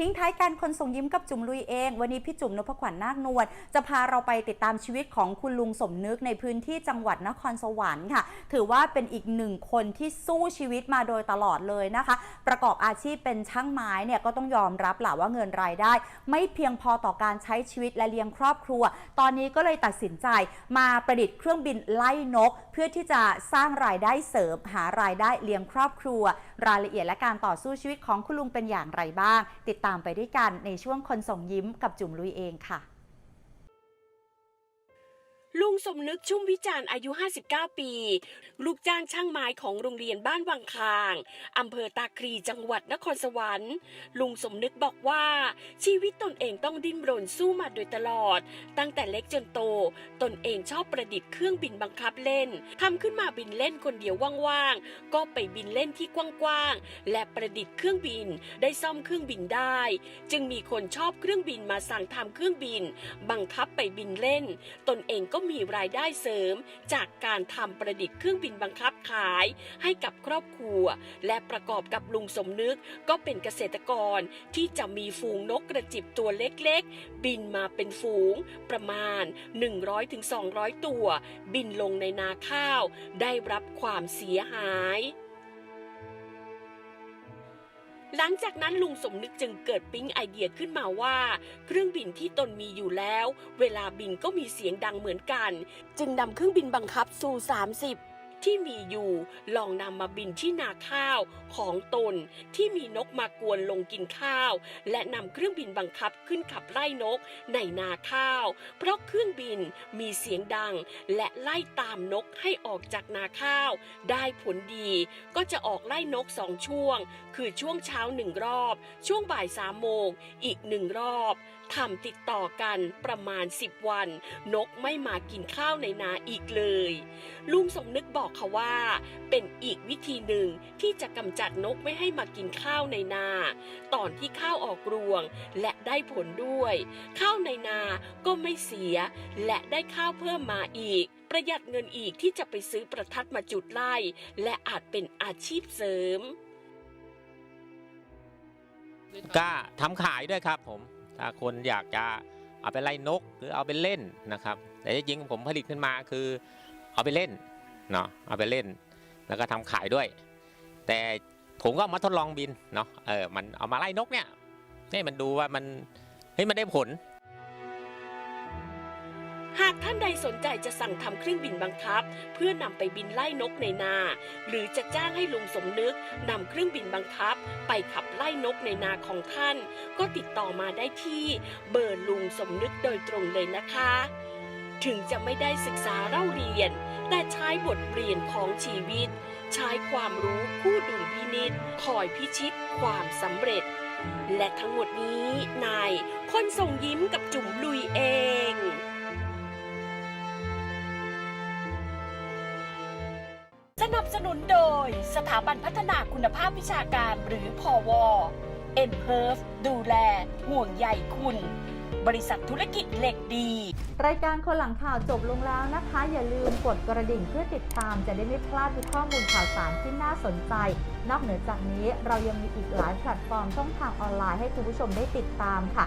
ทิ้งท้ายการคนส่งยิ้มกับจุ๋มลุยเอง วันนี้พี่จุ๋มนพขวัญนาคนวลจะพาเราไปติดตามชีวิตของคุณลุงสมนึกในพื้นที่จังหวัดนครสวรรค์ค่ะ ถือว่าเป็นอีกหนึ่งคนที่สู้ชีวิตมาโดยตลอดเลยนะคะ ประกอบอาชีพเป็นช่างไม้เนี่ยก็ต้องยอมรับแหละว่าเงินรายได้ ไม่เพียงพอต่อการใช้ชีวิตและเลี้ยงครอบครัว ตอนนี้ก็เลยตัดสินใจมาประดิษฐ์เครื่องบินไล่นก เพื่อที่จะสร้างรายได้เสริมหารายได้เลี้ยงครอบครัว รายละเอียดและการต่อสู้ชีวิตของคุณลุงเป็นอย่างไรบ้าง ติดตามามไปด้วยกันในช่วงคนส่งยิ้มกับจุ๋มลุยเองค่ะ ลุงสมนึกชุ่มวิจารณ์อายุ 59 ปี ลูกจ้างช่างไม้ของโรงเรียนบ้านวังคางอำเภอตาคลีจังหวัดนครสวรรค์ ลุงสมนึกบอกว่า ชีวิตตนเองต้องดิ้นรนสู้มาโดยตลอด ตั้งแต่เล็กจนโต ตนเองชอบประดิษฐ์เครื่องบินบังคับเล่นทำขึ้นมาบินเล่นคนเดียวว่างๆ ก็ไปบินเล่นที่กว้างๆ และประดิษฐ์เครื่องบินได้ซ่อมเครื่องบินได้ จึงมีคนชอบเครื่องบินมาสั่งทำเครื่องบิน บังคับไปบินเล่น ตนเองก็มีมีรายได้เสริม จากการทำประดิษฐ์เครื่องบินบังคับขาย ให้กับครอบครัว และประกอบกับลุงสมนึกก็เป็นเกษตรกรที่จะมีฝูงนกกระจิบตัวเล็กๆ บินมาเป็นฝูง ประมาณ 100-200 ตัว บินลงในนาข้าว ได้รับความเสียหาย หลังจากนั้นลุงสมนึกจึงเกิดปิ๊งไอเดียขึ้นมาว่า เครื่องบินที่ตนมีอยู่แล้ว เวลาบินก็มีเสียงดังเหมือนกัน จึงนำเครื่องบินบังคับซู 30 ที่มีอยู่ ลองนำมาบินที่นาข้าวของตนที่มีนกมากวนลงกินข้าว และนำเครื่องบินบังคับขึ้นขับไล่นกในนาข้าว เพราะเครื่องบินมีเสียงดัง และไล่ตามนกให้ออกจากนาข้าว ได้ผลดี ก็จะออกไล่นกสองช่วง คือช่วงเช้าหนึ่งรอบ ช่วงบ่ายสามโมงอีกหนึ่งรอบ ทำติดต่อกันประมาณ 10 วัน นกไม่มากินข้าวในนาอีกเลย ลุงสมนึกบอกเขาว่า เป็นอีกวิธีหนึ่งที่จะกำจัดนกไม่ให้มากินข้าวในนา ตอนที่ข้าวออกรวงและได้ผลด้วย ข้าวในนาก็ไม่เสีย และได้ข้าวเพิ่มมาอีก ประหยัดเงินอีกที่จะไปซื้อประทัดมาจุดไล่ และอาจเป็นอาชีพเสริมก็ทำขายด้วยครับผม ถ้าคนอยากจะเอาไปไล่นกหรือเอาไปเล่นนะครับ แต่จริงๆผมผลิตขึ้นมาคือเอาไปเล่นเนาะเอาไปเล่น แล้วก็ทำขายด้วย แต่ผมก็มาทดลองบินเนาะเออมันเอามาไล่นกเนี่ยนี่มันดูว่ามันเฮ้ยมันได้ผล หากท่านใดสนใจจะสั่งทำเครื่องบินบังคับ เพื่อนำไปบินไล่นกในนา หรือจะจ้างให้ลุงสมนึกนำเครื่องบินบังคับ ไปขับไล่นกในนาของท่าน ก็ติดต่อมาได้ที่เบอร์ลุงสมนึกโดยตรงเลยนะคะ ถึงจะไม่ได้ศึกษาเล่าเรียน แต่ใช้บทเรียนของชีวิต ใช้ความรู้คู่ดุลพินิษคอยพิชิตความสำเร็จ และทั้งหมดนี้นายคนส่งยิ้มกับจุ๋มลุยเอง นับสนุนโดย สถาบันพัฒนาคุณภาพวิชาการหรือพอวเอ็นเพิร์ฟดูแล ห่วงใยคุณ บริษัทธุรกิจเหล็กดี รายการคนหลังข่าวจบลงแล้วนะคะ อย่าลืมกดกระดิ่งเพื่อติดตามจะได้ไม่พลาดทุกข้อมูลข่าวสารที่น่าสนใจ นอกเหนือจากนี้เรายังมีอีกหลายแพลตฟอร์มช่องทางออนไลน์ให้คุณผู้ชมได้ติดตามค่ะ